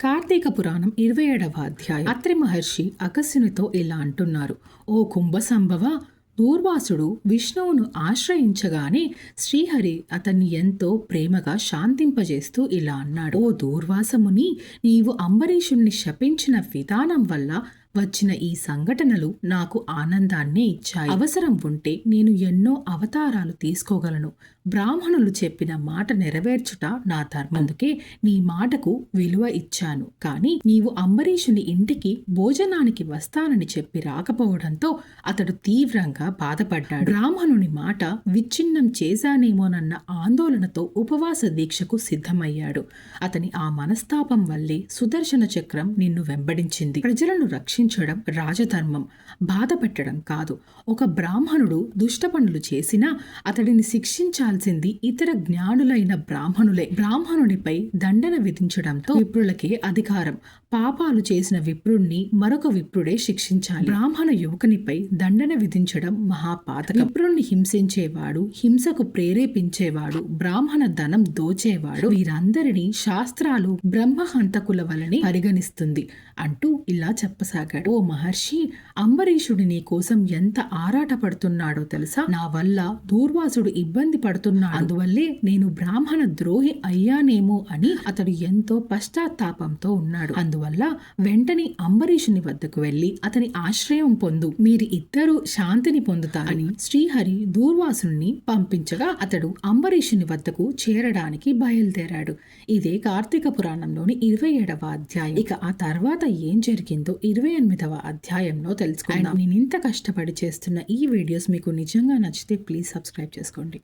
కార్తీక పురాణం ఇరవై ఏడవ అధ్యాయం. అత్రి మహర్షి అగస్యునితో ఇలా అంటున్నారు. ఓ కుంభ సంభవ దూర్వాసుడు విష్ణువును ఆశ్రయించగానే శ్రీహరి అతన్ని ఎంతో ప్రేమగా శాంతింపజేస్తూ ఇలా అన్నాడు. ఓ దూర్వాసముని నీవు అంబరీషుణ్ణి శపించిన విధానం వల్ల వచ్చిన ఈ సంఘటనలు నాకు ఆనందాన్ని ఇచ్చాయి. అవసరం ఉంటే నేను ఎన్నో అవతారాలు తీసుకోగలను. బ్రాహ్మణులు చెప్పిన మాట నెరవేర్చుట నా ధర్మం. అందుకే నీ మాటకు విలువ ఇచ్చాను. కానీ నీవు అంబరీషుని ఇంటికి భోజనానికి వస్తానని చెప్పి రాకపోవడంతో అతడు తీవ్రంగా బాధపడ్డాడు. బ్రాహ్మణుని మాట విచ్ఛిన్నం చేశానేమోనన్న ఆందోళనతో ఉపవాస దీక్షకు సిద్ధమయ్యాడు. అతని ఆ మనస్తాపం వల్లే సుదర్శన చక్రం నిన్ను వెంబడించింది. ప్రజలను శిక్షించడం రాజధర్మం. బాధ పెట్టడం కాదు. ఒక బ్రాహ్మణుడు దుష్ట పనులు చేసినా అతడిని శిక్షించాల్సింది ఇతర జ్ఞానులైన బ్రాహ్మణులే. బ్రాహ్మణుడిపై దండన విధించడంతో విప్రులకే అధికారం. పాపాలు చేసిన విప్రుణ్ణి మరొక విప్రుడే శిక్షించాలి. బ్రాహ్మణ యువకునిపై దండన విధించడం మహాపాత విప్రుణ్ణి హింసించేవాడు హింసకు ప్రేరేపించేవాడు బ్రాహ్మణ ధనం దోచేవాడు వీరందరినీ శాస్త్రాలు బ్రహ్మహంతకుల వలని పరిగణిస్తుంది అంటూ ఇలా చెప్పసాగాడు ఓ మహర్షి అంబరీషుడి నీ కోసం ఎంత ఆరాటపడుతున్నాడో తెలుసా? నా వల్ల దూర్వాసుడు ఇబ్బంది పడుతున్నాడు. అందువల్లే నేను బ్రాహ్మణ ద్రోహి అయ్యానేమో అని అతడు ఎంతో పశ్చాత్తాపంతో ఉన్నాడు. అందువల్ల వెంటనే అంబరీషుని వద్దకు వెళ్ళి అతని ఆశ్రయం పొందు. మీరు ఇద్దరు శాంతిని పొందుతారని శ్రీహరి దూర్వాసుని పంపించగా అతడు అంబరీషుని వద్దకు చేరడానికి బయలుదేరాడు. ఇదే కార్తీక పురాణంలోని ఇరవై ఏడవ అధ్యాయం. ఇక ఆ తర్వాత ఏం జరిగిందో ఇరవై ఎనిమిదవ అధ్యాయంలో తెలుసుకుందాం. నేను ఇంత కష్టపడి చేస్తున్న ఈ వీడియోస్ మీకు నిజంగా నచ్చితే ప్లీజ్ సబ్స్క్రైబ్ చేసుకోండి.